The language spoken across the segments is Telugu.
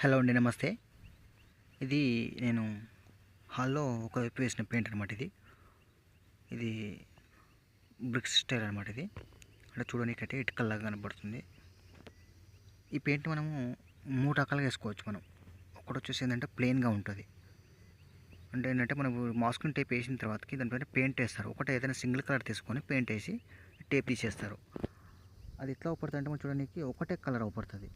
హలో అండి నమస్తే. ఇది నేను హాల్లో ఒక వైపు వేసిన పెయింట్ అనమాట ఇది. ఇది బ్రిక్స్ స్టైల్ అనమాట ఇది. అంటే చూడడానికి అయితే ఇటుకల్లాగా కనబడుతుంది. ఈ పెయింట్ మనము మూడు రకాలుగా వేసుకోవచ్చు మనం. ఒకటి వచ్చేసి ఏంటంటే ప్లెయిన్గా ఉంటుంది. అంటే ఏంటంటే మనం మాస్కింగ్ టేప్ వేసిన తర్వాతకి దానిపైన పెయింట్ వేస్తారు. ఒకటి ఏదైనా సింగిల్ కలర్ తీసుకొని పెయింట్ వేసి టేప్ తీసేస్తారు. అది ఎట్లా అవుపడుతుంది అంటే మనం చూడడానికి ఒకటే కలర్ అవపడుతుంది.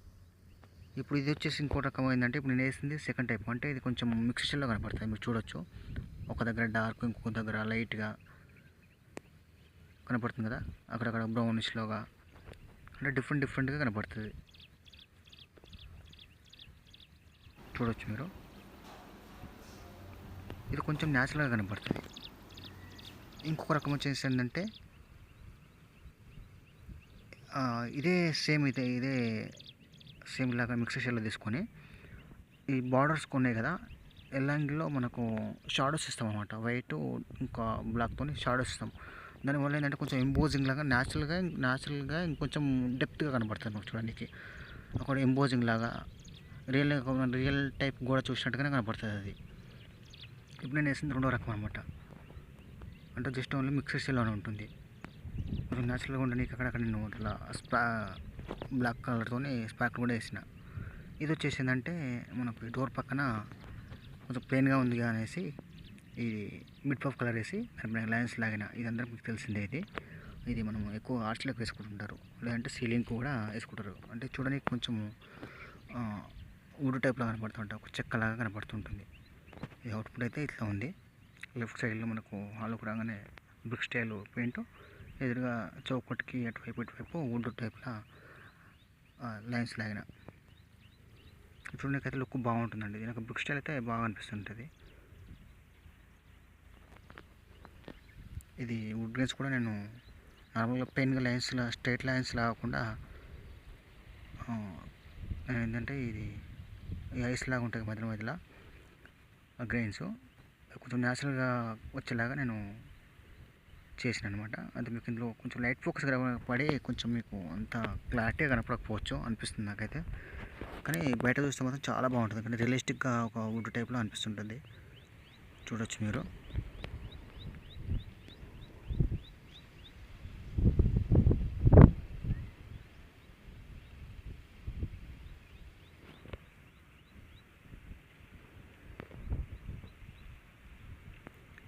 ఇప్పుడు ఇది వచ్చేసి ఇంకో రకం ఏంటంటే ఇప్పుడు నేను వేసింది సెకండ్ టైప్ అంటే ఇది కొంచెం మిక్స్చర్లో కనపడుతుంది మీరు చూడొచ్చు. ఒక దగ్గర డార్క్ ఇంకొక దగ్గర లైట్గా కనపడుతుంది కదా? అక్కడక్కడ బ్రౌనిష్లోగా అంటే డిఫరెంట్ డిఫరెంట్గా కనపడుతుంది. చూడొచ్చు మీరు. ఇది కొంచెం న్యాచురల్గా కనపడుతుంది. ఇంకొక రకం వచ్చేసి ఏంటంటే ఇదే సేమ్ ఇదే ఇదే సేమ్ ఇలాగా మిక్సర్ షెల్లో తీసుకొని ఈ బార్డర్స్ కొన్నాయి కదా ఎల్లంగిలో మనకు షాడోస్ ఇస్తాం అనమాట వైట్ ఇంకా బ్లాక్తో షాడోస్ ఇస్తాం దానివల్ల ఏంటంటే కొంచెం ఎంబోజింగ్ లాగా న్యాచురల్గా న్యాచురల్గా ఇంకొంచెం డెప్త్గా కనబడుతుంది చూడడానికి ఒక ఎంబోజింగ్ లాగా రియల్ రియల్ టైప్ గోడ చూసినట్టుగానే కనబడుతుంది అది. ఇప్పుడు నేను వేసింది రెండో రకం అనమాట అంటే జస్ట్ ఓన్లీ మిక్సర్ షెల్లోనే ఉంటుంది. కొంచెం న్యాచురల్గా ఉండడానికి అక్కడక్కడ నేను అట్లా బ్లాక్ కలర్తోని స్పార్క్ కూడా వేసిన. ఇది వచ్చేసి ఏంటంటే మనకు డోర్ పక్కన కొంచెం ప్లెయిన్గా ఉంది అనేసి ఈ మిడ్ పఫ్ కలర్ వేసి దానిపైన లైన్స్ లాగిన. ఇది అందరికి మీకు తెలిసిందే ఇది. ఇది మనం ఎక్కువ ఆర్ట్స్లోకి వేసుకుంటుంటారు. లేదంటే సీలింగ్ కూడా వేసుకుంటారు. అంటే చూడడానికి కొంచెం వుడ్ టైప్లో కనపడుతుంటారు ఒక చెక్కలాగా కనపడుతుంటుంది. ఈ అవుట్పుట్ అయితే ఇట్లా ఉంది. లెఫ్ట్ సైడ్లో మనకు హాల్ రాగానే బ్రిక్ స్టైల్ పెయింట్ ఎదురుగా చౌకట్టుకి అటువైపు ఇటువైపు వుడ్ టైప్లో లైన్స్ లాగిన. ఇప్పుడు నాకైతే లుక్ బాగుంటుందండి. ఇది నాకు బుక్ స్టైల్ అయితే బాగా అనిపిస్తుంటుంది. ఇది వుడ్ గ్రేన్స్ కూడా నేను నార్మల్గా పెయిన్గా లైన్స్ స్ట్రైట్ లైన్స్ లాగకుండా నేను ఏంటంటే ఇది ఐస్ లాగా ఉంటుంది మధ్య మధ్యలో గ్రెయిన్స్ కొంచెం న్యాచురల్గా వచ్చేలాగా నేను చేసిన అనమాట అది మీకు ఇందులో కొంచెం లైట్ ఫోకస్ పడి కొంచెం మీకు అంత క్లారిటీగా కనపడకపోవచ్చు అనిపిస్తుంది నాకైతే. కానీ బయట చూస్తే మాత్రం చాలా బాగుంటుంది. కానీ రియలిస్టిక్గా ఒక వుడ్ టైప్లో అనిపిస్తుంటుంది. చూడొచ్చు మీరు.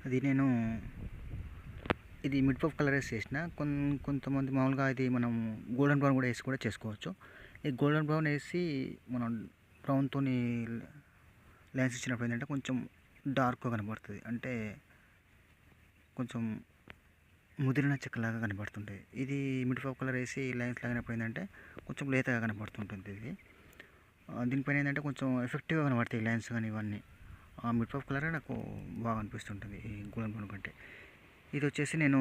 అది నేను ఇది మిడ్ పఫ్ కలర్ వేసి చేసిన కొంతమంది మామూలుగా ఇది మనం గోల్డెన్ బ్రౌన్ కూడా వేసి కూడా చేసుకోవచ్చు. ఈ గోల్డెన్ బ్రౌన్ వేసి మనం బ్రౌన్తో లైన్స్ ఇచ్చినప్పుడు ఏంటంటే కొంచెం డార్క్గా కనబడుతుంది. అంటే కొంచెం ముదిరిన చెక్కలాగా కనబడుతుంటాయి ఇది మిడ్ పఫ్ కలర్ వేసి లైన్స్ లాగినప్పుడు ఏంటంటే కొంచెం లేతగా కనబడుతుంటుంది ఇది. దీనిపైన ఏంటంటే కొంచెం ఎఫెక్టివ్గా కనబడతాయి లైన్స్ కానీ ఇవన్నీ. ఆ మిడ్ పఫ్ కలర్ నాకు బాగా అనిపిస్తుంటుంది ఈ గోల్డెన్ బ్రౌన్ కంటే. ఇది వచ్చేసి నేను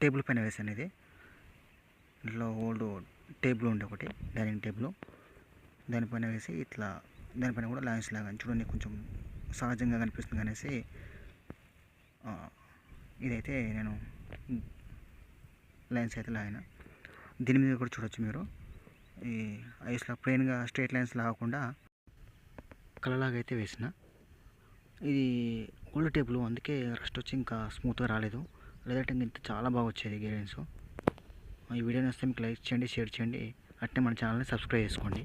టేబుల్ పైన వేసాను ఇది. ఇంట్లో ఓల్డ్ టేబుల్ ఉండే ఒకటి డైనింగ్ టేబుల్. దానిపైన వేసి ఇట్లా దానిపైన కూడా లైన్స్ లాగా చూడండి కొంచెం సహజంగా కనిపిస్తుంది అనేసి ఇదైతే నేను లైన్స్ అయితే లాగిన. దీని మీద కూడా చూడొచ్చు మీరు. ఈ ఐస్లా ప్లెయిన్గా స్ట్రైట్ లైన్స్ లాగకుండా కలలాగైతే వేసిన. ఇది ఓల్డ్ టేబుల్ అందుకే రస్ట్ వచ్చి ఇంకా స్మూత్గా రాలేదు. లేదంటే ఇంత చాలా బాగా వచ్చేది గేరెన్స్ ఈ వీడియో నచ్చితే మీకు లైక్ చేయండి షేర్ చేయండి. అట్నే మన ఛానల్ని సబ్స్క్రైబ్ చేసుకోండి.